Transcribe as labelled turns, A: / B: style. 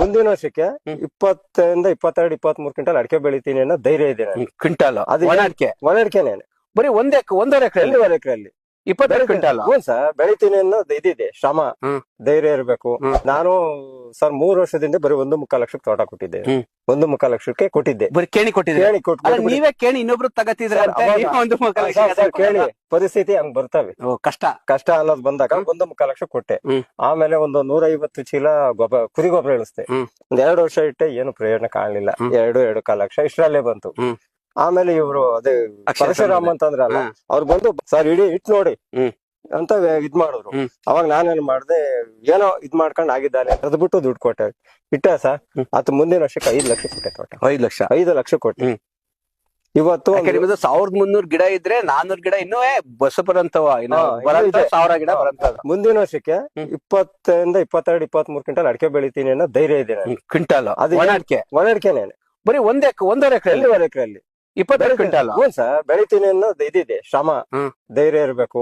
A: ಮುಂದಿನ ವರ್ಷಕ್ಕೆ. ಇಪ್ಪತ್ತರಿಂದ ಇಪ್ಪತ್ತೆರಡು ಇಪ್ಪತ್ತ್ ಮೂರು ಕ್ವಿಂಟಲ್ ಅಡಿಕೆ ಬೆಳಿತೀನಿ ಅನ್ನೋ ಧೈರ್ಯ ಇದೆ
B: ಕ್ವಿಂಟಲ್?
A: ಅದು
B: ಒಣ
A: ಒಂದೇ
B: ಅಡಿಕೆ?
A: ಒಣ ಅಡಿಕೆನೆ
B: ಬರೀ ಒಂದ್ ಎಕ್ ಒಂದೂವರೆ ಎಕರೆ
A: ಎರಡೂವರೆ ಎಕರೆಯಲ್ಲಿ.
B: ಇಪ್ಪತ್ತೆರಡು ಕ್ವಿಂಟಲ್
A: ಹ್ಞೂ ಸರ್ ಬೆಳಿತೀನಿ ಅನ್ನೋದು ಇದಿದೆ ಶ್ರಮ
B: ಹ್ಮ್.
A: ಧೈರ್ಯ ಇರಬೇಕು
B: ಹ್ಮ್.
A: ನಾನು ಸರ್ ಮೂರು ವರ್ಷದಿಂದ ಬರೀ ಒಂದು ಮುಕ್ಕಾಲು ಲಕ್ಷಕ್ಕೆ ತೋಟ ಕೊಟ್ಟಿದ್ದೆ
B: ಹ್ಮ್.
A: ಒಂದು ಮುಖ ಲಕ್ಷಕ್ಕೆ ಕೊಟ್ಟಿದ್ದೆ
B: ಬರೀ ಕೇಣಿ ಕೊಟ್ಟಿದ್ರೆ
A: ಕೇಳಿ
B: ಅಲ್ಲ ನೀವೇ ಕೇಣಿ ಇನ್ನೊಬ್ರು ತಗತಿದ್ರೆ
A: ಸರ್,
B: ಅಂತ
A: ಅವಾಗ-
B: ನೀವು ಒಂದು ಮುಕ್ಕಾಲು ಲಕ್ಷ
A: ಸರ್, ಸರ್, ಕೇಳಿ ಪರಿಸ್ಥಿತಿ ಹಂಗ್ ಬರ್ತಾವೆ
B: ಓ, ಕಷ್ಟ
A: ಕಷ್ಟ ಅನ್ನೋದು ಬಂದಾಗ
B: ಹ್ಮ್.
A: ಒಂದು ಮುಖ ಲಕ್ಷ ಕೊಟ್ಟೆ
B: ಹ್ಮ್.
A: ಆಮೇಲೆ ಒಂದು ನೂರ ಐವತ್ತು ಚೀಲ ಗೊಬ್ಬರ ಕುರಿ ಗೊಬ್ಬರ ಇಳಿಸ್ತೆ
B: ಹ್ಮ್.
A: ಒಂದ್ ಎರಡು ವರ್ಷ ಇಟ್ಟೆ ಏನು ಪ್ರಯೋಜನ ಕಾಣಲಿಲ್ಲ
B: ಹ್ಮ್.
A: ಎರಡು ಎರಡು ಕಾಲ ಲಕ್ಷ ಇಷ್ಟರಲ್ಲೇ ಬಂತು
B: ಹ್ಮ್.
A: ಆಮೇಲೆ ಇವ್ರು ಅದೇ ಪರಶುರಾಮ್ ಅಂತಂದ್ರಲ್ಲ. ಅವ್ರು ಬಂದು ಸರ್ ಇಡೀ ಇಟ್ ನೋಡಿ. ಅಂತ ಇದ್ ಮಾಡಿದ್ರು. ಅವಾಗ ನಾನೇನ್ ಮಾಡ್ದೆ ಏನೋ ಇದ್ ಮಾಡ್ಕೊಂಡ್ ಆಗಿದ್ದಾನೆ ಅದ್ ಬಿಟ್ಟು ದುಡ್ಡು ಕೊಟ್ಟೆ. ಇಟ್ಟ ಸರ್. ಅತ್ ಮುಂದಿನ ವರ್ಷಕ್ಕೆ ಐದ್ ಲಕ್ಷ ಕೊಟ್ಟೆ ತೋಟ.
B: ಐದ್ ಲಕ್ಷ.
A: ಐದು ಲಕ್ಷ ಕೊಟ್ಟೆ. ಇವತ್ತು
B: ಸಾವಿರದ ಮುನ್ನೂರ್ ಗಿಡ ಇದ್ರೆ ನಾನೂರ್ ಗಿಡ ಇನ್ನೂ ಬಸ್ ಬರಂತವ ಇನ್ನು
A: ಹಾ, ಇನ್ನೂ
B: ಬರಂತ
A: ಇದೆ.
B: ಸಾವಿರ ಗಿಡ
A: ಬರಂತ
B: ಬರಂತದ
A: ಮುಂದಿನ ವರ್ಷಕ್ಕೆ. ಇಪ್ಪತ್ತರಿಂದ ಇಪ್ಪತ್ತೆರಡು ಇಪ್ಪತ್ತ್ ಮೂರ್ ಕ್ವಿಂಟಲ್ ಅಡಿಕೆ ಬೆಳಿತೀನಿ ಅನ್ನೋ ಧೈರ್ಯ ಇದೆ
B: ಕ್ವಿಂಟಲ್.
A: ಅದು
B: ಒಣ ಅಡಿಕೆ.
A: ಒಣ ಅಡಿಕೆನೆ
B: ಬರೀ ಒಂದ್ ಒಂದೂವರೆ ಎಕರೆ
A: ಎರಡೂವರೆ ಎಕರೆಯಲ್ಲಿ.
B: ಇಪ್ಪತ್ತೆರಡು ಕ್ವಿಂಟಲ್.
A: ಹ್ಞೂ ಸರ್ ಬೆಳಿತೀನಿ ಅನ್ನೋದು ಇದಿದೆ. ಶ್ರಮ ಧೈರ್ಯ ಇರಬೇಕು.